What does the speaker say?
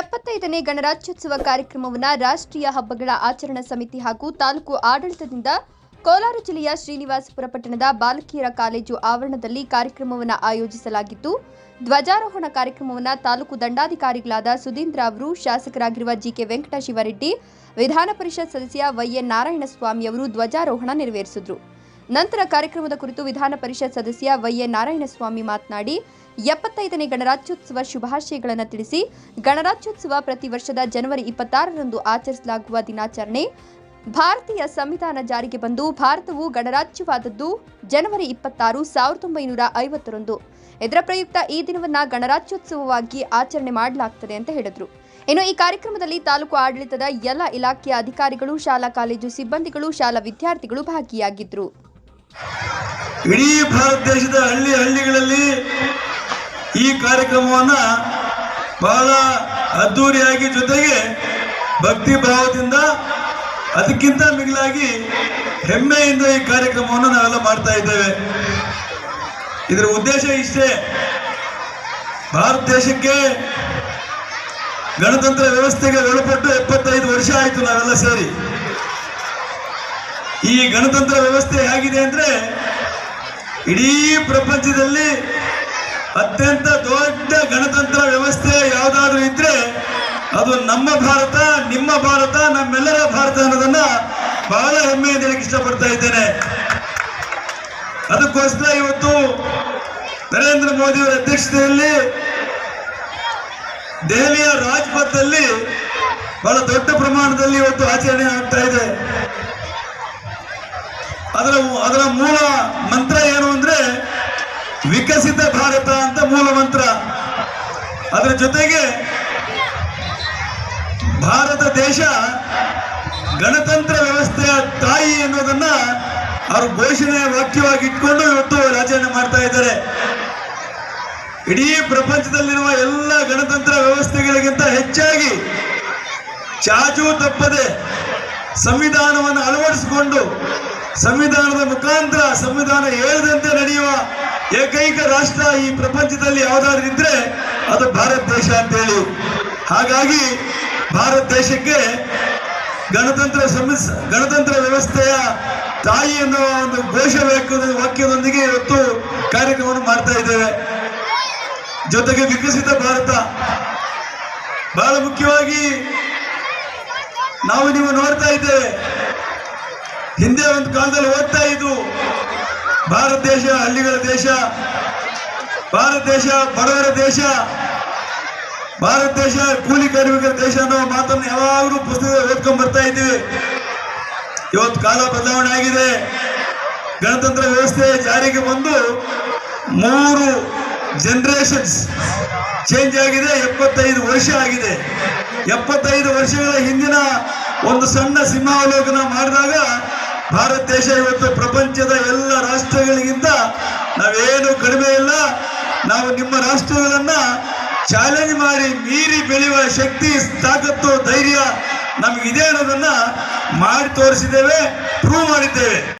ಎಪ್ಪತ್ತೈದನೇ ಗಣರಾಜ್ಯೋತ್ಸವ ಕಾರ್ಯಕ್ರಮವನ್ನು ರಾಷ್ಟ್ರೀಯ ಹಬ್ಬಗಳ ಆಚರಣಾ ಸಮಿತಿ ಹಾಗೂ ತಾಲೂಕು ಆಡಳಿತದಿಂದ ಕೋಲಾರ ಜಿಲ್ಲೆಯ ಶ್ರೀನಿವಾಸಪುರ ಪಟ್ಟಣದ ಬಾಲಕಿಯರ ಕಾಲೇಜು ಆವರಣದಲ್ಲಿ ಕಾರ್ಯಕ್ರಮವನ್ನು ಆಯೋಜಿಸಲಾಗಿದ್ದು ಧ್ವಜಾರೋಹಣ ಕಾರ್ಯಕ್ರಮವನ್ನು ತಾಲೂಕು ದಂಡಾಧಿಕಾರಿಗಳಾದ ಸುಧೀಂದ್ರ ಅವರು, ಶಾಸಕರಾಗಿರುವ ಜಿಕೆ ವೆಂಕಟಶಿವರೆಡ್ಡಿ ವಿಧಾನ ಪರಿಷತ್ ಸದಸ್ಯ ವೈಎನ್ ನಾರಾಯಣಸ್ವಾಮಿ ಅವರು ಧ್ವಜಾರೋಹಣ ನೆರವೇರಿಸಿದರು. ನಂತರ ಕಾರ್ಯಕ್ರಮದ ಕುರಿತು ವಿಧಾನ ಪರಿಷತ್ ಸದಸ್ಯ ವೈಎ ನಾರಾಯಣಸ್ವಾಮಿ ಮಾತನಾಡಿ, ಎಪ್ಪತ್ತೈದನೇ ಗಣರಾಜ್ಯೋತ್ಸವ ಶುಭಾಶಯಗಳನ್ನು ತಿಳಿಸಿ, ಗಣರಾಜ್ಯೋತ್ಸವ ಪ್ರತಿ ವರ್ಷದ ಜನವರಿ ಇಪ್ಪತ್ತಾರರಂದು ಆಚರಿಸಲಾಗುವ ದಿನಾಚರಣೆ, ಭಾರತೀಯ ಸಂವಿಧಾನ ಜಾರಿಗೆ ಬಂದು ಭಾರತವು ಗಣರಾಜ್ಯವಾದದ್ದು ಜನವರಿ ಇಪ್ಪತ್ತಾರು, ಸಾವಿರದ ಒಂಬೈನೂರ ಐವತ್ತರಂದು. ಇದರ ಪ್ರಯುಕ್ತ ಈ ದಿನವನ್ನ ಗಣರಾಜ್ಯೋತ್ಸವವಾಗಿ ಆಚರಣೆ ಮಾಡಲಾಗ್ತದೆ ಅಂತ ಹೇಳಿದರು. ಇನ್ನು ಈ ಕಾರ್ಯಕ್ರಮದಲ್ಲಿ ತಾಲೂಕು ಆಡಳಿತದ ಎಲ್ಲ ಇಲಾಖೆಯ ಅಧಿಕಾರಿಗಳು, ಶಾಲಾ, ಕಾಲೇಜು ಸಿಬ್ಬಂದಿಗಳು, ಶಾಲಾ ವಿದ್ಯಾರ್ಥಿಗಳು ಭಾಗಿಯಾಗಿದ್ದರು ಇಡೀ ಭಾರತ ದೇಶದ ಹಳ್ಳಿ ಹಳ್ಳಿಗಳಲ್ಲಿ ಈ ಕಾರ್ಯಕ್ರಮವನ್ನ ಬಹಳ ಅದ್ದೂರಿಯಾಗಿ ಜೊತೆಗೆ ಭಕ್ತಿ ಭಾವದಿಂದ ಅದಕ್ಕಿಂತ ಮಿಗಿಲಾಗಿ ಹೆಮ್ಮೆಯಿಂದ ಈ ಕಾರ್ಯಕ್ರಮವನ್ನು ನಾವೆಲ್ಲ ಮಾಡ್ತಾ ಇದ್ದೇವೆ. ಇದರ ಉದ್ದೇಶ ಇಷ್ಟೇ. ಭಾರತ ದೇಶಕ್ಕೆ ಗಣತಂತ್ರ ವ್ಯವಸ್ಥೆಗೆ ಒಳಪಟ್ಟು ಎಪ್ಪತ್ತೈದು ವರ್ಷ ಆಯಿತು ನಾವೆಲ್ಲ ಸೇರಿ. ಈ ಗಣತಂತ್ರ ವ್ಯವಸ್ಥೆ ಹೇಗಿದೆ ಅಂದ್ರೆ ಇಡೀ ಪ್ರಪಂಚದಲ್ಲಿ ಅತ್ಯಂತ ದೊಡ್ಡ ಗಣತಂತ್ರ ವ್ಯವಸ್ಥೆ ಯಾವುದಾದ್ರೂ ಇದ್ರೆ ಅದು ನಮ್ಮ ಭಾರತ, ನಿಮ್ಮ ಭಾರತ, ನಮ್ಮೆಲ್ಲರ ಭಾರತ ಅನ್ನೋದನ್ನ ಬಹಳ ಹೆಮ್ಮೆಯಿಂದ ಹೇಳಕ್ಕೆ ಇಷ್ಟಪಡ್ತಾ ಇದ್ದೇನೆ. ಅದಕ್ಕೋಸ್ಕರ ಇವತ್ತು ನರೇಂದ್ರ ಮೋದಿಯವರ ಅಧ್ಯಕ್ಷತೆಯಲ್ಲಿ ದೆಹಲಿಯ ರಾಜ್ಪಥದಲ್ಲಿ ಬಹಳ ದೊಡ್ಡ ಪ್ರಮಾಣದಲ್ಲಿ ಇವತ್ತು ಆಚರಣೆ ಆಗ್ತಾ ಇದೆ. ಅದರ ಅದರ ಮೂಲ ಮಂತ್ರ ಏನು ಅಂದ್ರೆ ವಿಕಸಿತ ಭಾರತ ಅಂತ ಮೂಲ ಮಂತ್ರ. ಅದರ ಜೊತೆಗೆ ಭಾರತ ದೇಶ ಗಣತಂತ್ರ ವ್ಯವಸ್ಥೆಯ ತಾಯಿ ಅನ್ನೋದನ್ನ ಅವರು ಘೋಷಣೆಯ ವಾಕ್ಯವಾಗಿ ಇಟ್ಕೊಂಡು ಇವತ್ತು ರಾಜೀನಾಮೆ ಮಾಡ್ತಾ ಇದ್ದಾರೆ. ಇಡೀ ಪ್ರಪಂಚದಲ್ಲಿರುವ ಎಲ್ಲ ಗಣತಂತ್ರ ವ್ಯವಸ್ಥೆಗಳಿಗಿಂತ ಹೆಚ್ಚಾಗಿ ಚಾಚು ತಪ್ಪದೆ ಸಂವಿಧಾನವನ್ನು ಅಳವಡಿಸಿಕೊಂಡು ಸಂವಿಧಾನದ ಮುಖಾಂತರ ಸಂವಿಧಾನ ಹೇಳದಂತೆ ನಡೆಯುವ ಏಕೈಕ ರಾಷ್ಟ್ರ ಈ ಪ್ರಪಂಚದಲ್ಲಿ ಯಾವುದಾದ್ರೂ ಇದ್ರೆ ಅದು ಭಾರತ ದೇಶ ಅಂತೇಳಿ. ಹಾಗಾಗಿ ಭಾರತ ದೇಶಕ್ಕೆ ಗಣತಂತ್ರ ಗಣತಂತ್ರ ವ್ಯವಸ್ಥೆಯ ತಾಯಿ ಎನ್ನುವ ಒಂದು ಘೋಷ ವಾಕ್ಯದ ವಾಕ್ಯದೊಂದಿಗೆ ಇವತ್ತು ಕಾರ್ಯಕ್ರಮವನ್ನು ಮಾಡ್ತಾ ಇದ್ದೇವೆ. ಜೊತೆಗೆ ವಿಕಸಿತ ಭಾರತ. ಬಹಳ ಮುಖ್ಯವಾಗಿ ನಾವು ನೀವು ನೋಡ್ತಾ ಇದ್ದೇವೆ. ಹಿಂದೆ ಒಂದು ಕಾಲದಲ್ಲಿ ಓದ್ತಾ ಇದ್ವು ಭಾರತ ದೇಶ, ಹಳ್ಳಿಗಳ ದೇಶ, ಭಾರತ ದೇಶ, ಬಡವರ ದೇಶ, ಭಾರತ ದೇಶ, ಕೂಲಿ ಕಾರ್ಮಿಕರ ದೇಶ ಅನ್ನೋ ಮಾತನ್ನು ಯಾವಾಗಲೂ ಪುಸ್ತಕ ಓದ್ಕೊಂಡ್ ಬರ್ತಾ ಇದ್ದೀವಿ. ಇವತ್ತು ಕಾಲ ಬದಲಾವಣೆ ಆಗಿದೆ. ಗಣತಂತ್ರ ವ್ಯವಸ್ಥೆ ಜಾರಿಗೆ ಬಂದು ಮೂರು ಜನರೇಷನ್ಸ್ ಚೇಂಜ್ ಆಗಿದೆ, ಎಪ್ಪತ್ತೈದು ವರ್ಷ ಆಗಿದೆ. ಎಪ್ಪತ್ತೈದು ವರ್ಷಗಳ ಹಿಂದಿನ ಒಂದು ಸಣ್ಣ ಸಿಂಹಾವಲೋಕನ ಮಾಡಿದಾಗ ಭಾರತ ದೇಶ ಇವತ್ತು ಪ್ರಪಂಚದ ಎಲ್ಲ ರಾಷ್ಟ್ರಗಳಿಗಿಂತ ನಾವೇನು ಕಡಿಮೆ ಇಲ್ಲ. ನಾವು ನಿಮ್ಮ ರಾಷ್ಟ್ರಗಳನ್ನ ಚಾಲೆಂಜ್ ಮಾಡಿ ಮೀರಿ ಬೆಳೆಯುವ ಶಕ್ತಿ, ತಾಕತ್ತು, ಧೈರ್ಯ ನಮಗಿದೆ ಅನ್ನೋದನ್ನ ಮಾಡಿ ತೋರಿಸಿದ್ದೇವೆ ಪ್ರೂವ್ ಮಾಡಿದ್ದೇವೆ.